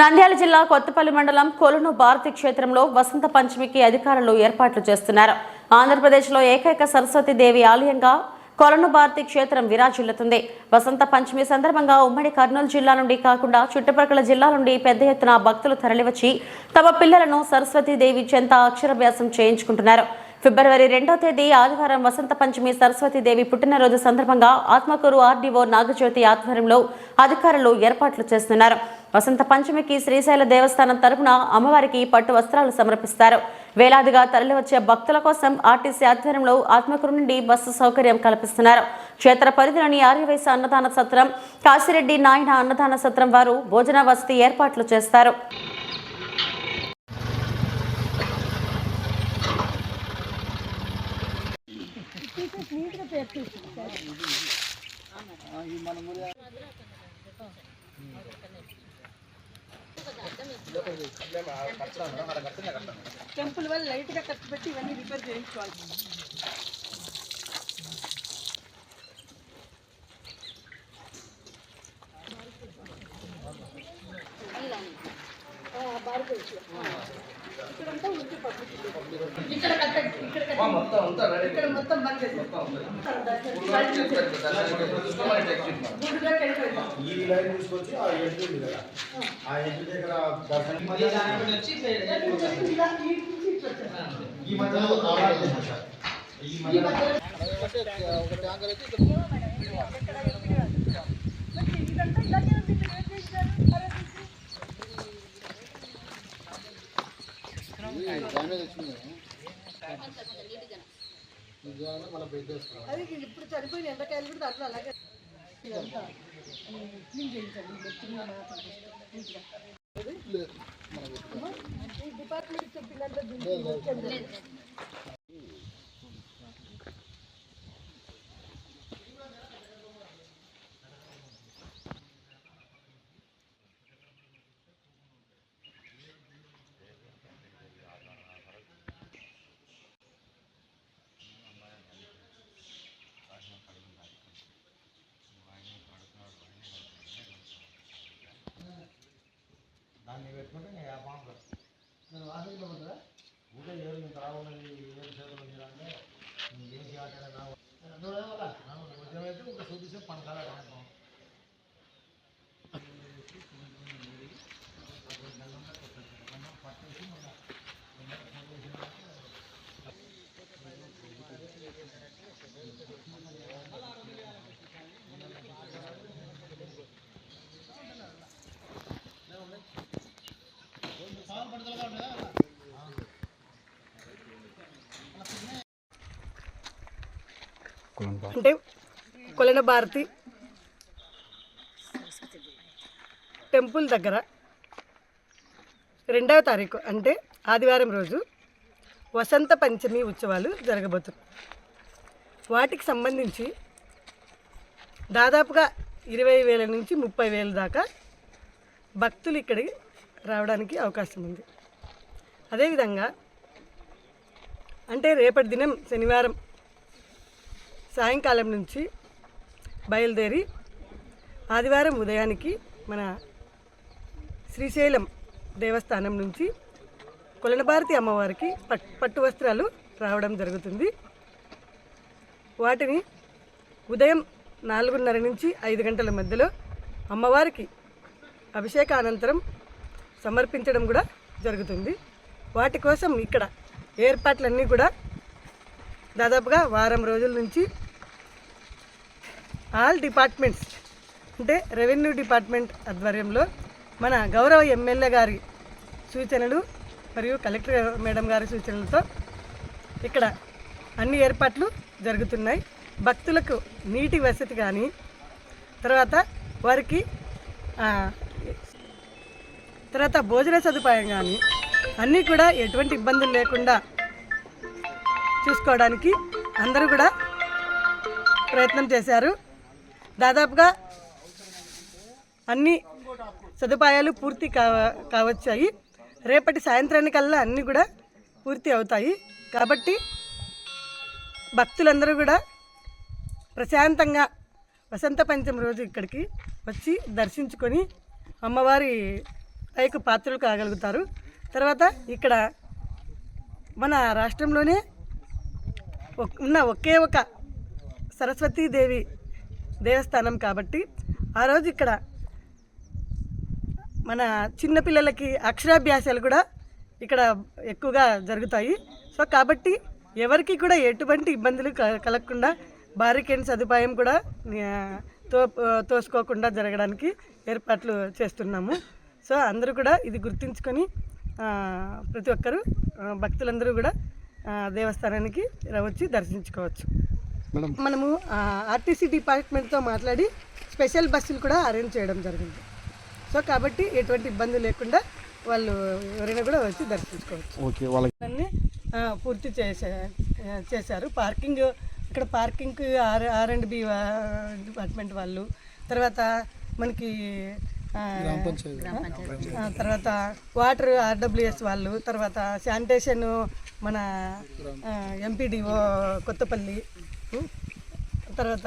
నంద్యాల జిల్లా కొత్తపల్లి మండలం కొలను భారతి క్షేత్రంలో వసంత పంచమికి అధికారులు ఏర్పాట్లు చేస్తున్నారు. ఆంధ్రప్రదేశ్లో ఏకైక సరస్వతి దేవి ఆలయంగా కొలను భారతి క్షేత్రం విరాజిల్లుతుంది. వసంత పంచమి సందర్భంగా ఉమ్మడి కర్నూలు జిల్లా నుండి కాకుండా చుట్టుపక్కల జిల్లా నుండి పెద్ద ఎత్తున భక్తులు తరలివచ్చి తమ పిల్లలను సరస్వతి దేవి చెంత అక్షరాభ్యాసం చేయించుకుంటున్నారు. ఫిబ్రవరి రెండో తేదీ ఆదివారం వసంత పంచమి సరస్వతి దేవి పుట్టినరోజు సందర్భంగా ఆత్మకూరు ఆర్డీఓ నాగజ్యోతి ఆధ్వర్యంలో అధికారులు ఏర్పాట్లు చేస్తున్నారు. వసంత పంచమికి శ్రీశైల దేవస్థానం తరపున అమ్మవారికి పట్టు వస్త్రాలు సమర్పిస్తారు. వేలాదిగా తరలివచ్చే భక్తుల కోసం ఆర్టీసీ ఆధ్వర్యంలో ఆత్మకూరు నుండి బస్సు సౌకర్యం కల్పిస్తున్నారు. క్షేత్ర పరిధిలోని ఆర్యవైశ్య అన్నదాన సత్రం కాశిరెడ్డి నాయన అన్నదాన సత్రం వారు భోజన వసతి ఏర్పాట్లు చేస్తారు. టెంపుల్ వల్ల లైట్గా ఖర్చు పెట్టి ఇవన్నీ రిపేర్ చేయించుకోవాలి. ఇక్కడంతా ఇక్కడ ఇక్కడ కట్టండి. ఇక్కడ మొత్తం బంద్ చేసి. ఈ లైన్ తీసుకొచ్చి ఆ ఎంట్రీ ఉంది కదా. ఆ. ఎంట్రీ దగ్గర దర్శనం ఈ మధ్యలో చేశారు సార్. ఈ మధ్యలో మరి ఇదంతా ఇలాగే ఉంది మీరు ఏం చేశారు అరే అది ఇప్పుడు చనిపోయిన ఎండకాయలు కూడా దాంట్లో అలాగే. డిపార్ట్మెంట్ పిల్లలతో దాన్ని పెట్టుకుంటే ఇంకా వ్యాపారం నేను వాసనలో ఉంటుందా ఊళ్ళో ఎవరు ఇంత రావాలని ఏడు చేతులు మీరంటే ఏం చేయాలంటే రావు ఉద్యోగం అయితే ఒక చూపిస్తే పనకాల అంటే కొలన భారతి. టెంపుల్ దగ్గర రెండవ తారీఖు అంటే ఆదివారం రోజు వసంత పంచమి ఉత్సవాలు జరగబోతున్నాయి. వాటికి సంబంధించి దాదాపుగా ఇరవై వేల నుంచి ముప్పై వేల దాకా భక్తులు ఇక్కడికి రావడానికి అవకాశం ఉంది. అదేవిధంగా అంటే రేపటి దినం శనివారం సాయంకాలం నుంచి బయలుదేరి ఆదివారం ఉదయానికి మన శ్రీశైలం దేవస్థానం నుంచి కులనభారతి అమ్మవారికి పట్ పట్టు వస్త్రాలు రావడం జరుగుతుంది. వాటిని ఉదయం నాలుగున్నర నుంచి ఐదు గంటల మధ్యలో అమ్మవారికి అభిషేక అనంతరం సమర్పించడం కూడా జరుగుతుంది. వాటి కోసం ఇక్కడ ఏర్పాట్లన్నీ కూడా దాదాపుగా వారం రోజుల నుంచి ఆల్ డిపార్ట్మెంట్స్ అంటే రెవెన్యూ డిపార్ట్మెంట్ ఆధ్వర్యంలో మన గౌరవ ఎమ్మెల్యే గారి సూచనలు మరియు కలెక్టర్ మేడం గారి సూచనలతో ఇక్కడ అన్ని ఏర్పాట్లు జరుగుతున్నాయి. భక్తులకు నీటి వసతి కానీ తర్వాత వారికి తర్వాత భోజన సదుపాయం కానీ అన్నీ కూడా ఎటువంటి ఇబ్బందులు లేకుండా చూసుకోవడానికి అందరూ కూడా ప్రయత్నం చేశారు. దాదాపుగా అన్ని సదుపాయాలు పూర్తి కావ కావచ్చాయి. రేపటి సాయంత్రానికల్లా అన్నీ కూడా పూర్తి అవుతాయి. కాబట్టి భక్తులందరూ కూడా ప్రశాంతంగా వసంత పంచమి రోజు ఇక్కడికి వచ్చి దర్శించుకొని అమ్మవారి పైకు పాత్రలు కాగలుగుతారు. తర్వాత ఇక్కడ మన రాష్ట్రంలోనే ఉన్న ఒకే ఒక సరస్వతీదేవి దేవస్థానం కాబట్టి ఆ రోజు ఇక్కడ మన చిన్నపిల్లలకి అక్షరాభ్యాసాలు కూడా ఇక్కడ ఎక్కువగా జరుగుతాయి. సో కాబట్టి ఎవరికి కూడా ఎటువంటి ఇబ్బందులు క- కలగకుండా బారికేన్ సదుపాయం కూడా తో తోసుకోకుండా జరగడానికి ఏర్పాట్లు చేస్తున్నాము. సో అందరూ కూడా ఇది గుర్తుంచుకొని ప్రతి ఒక్కరూ భక్తులందరూ కూడా దేవస్థానానికి వచ్చి దర్శించుకోవచ్చు. మనము ఆర్టీసీ డిపార్ట్మెంట్తో మాట్లాడి స్పెషల్ బస్సులు కూడా అరేంజ్ చేయడం జరిగింది. సో కాబట్టి ఎటువంటి ఇబ్బంది లేకుండా వాళ్ళు ఎవరైనా కూడా వచ్చి దర్శించుకోవచ్చు. ఓకే వాళ్ళకి పూర్తి చేసే చేశారు. పార్కింగ్ ఇక్కడ parking R R and B department వాళ్ళు. తర్వాత మనకి తర్వాత వాటర్ ఆర్డబ్ల్యూఎస్ వాళ్ళు తర్వాత శానిటేషన్ మన ఎంపీడీఓ కొత్తపల్లి? తర్వాత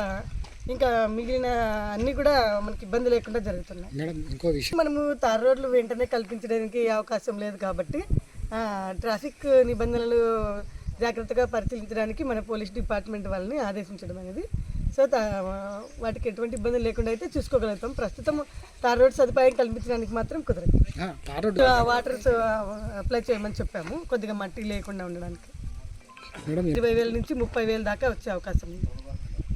ఇంకా మిగిలిన అన్నీ కూడా మనకి ఇబ్బంది లేకుండా జరుగుతున్నాయి. మేడం ఇంకో విషయం. మనము తార్ రోడ్లు వెంటనే కల్పించడానికి అవకాశం లేదు కాబట్టి ట్రాఫిక్ నిబంధనలు జాగ్రత్తగా పరిశీలించడానికి మన పోలీస్ డిపార్ట్మెంట్ వాళ్ళని ఆదేశించడం అనేది సో వాటికి ఎటువంటి ఇబ్బందులు లేకుండా అయితే చూసుకోగలుగుతాం. ప్రస్తుతం తార్ రోడ్ సదుపాయం కల్పించడానికి మాత్రం కుదరదు. వాటర్ అప్లై చేయమని చెప్పాము. కొద్దిగా మట్టి లేకుండా ఉండడానికి. ఇరవై వేల నుంచి ముప్పై వేల దాకా వచ్చే అవకాశం ఉంది.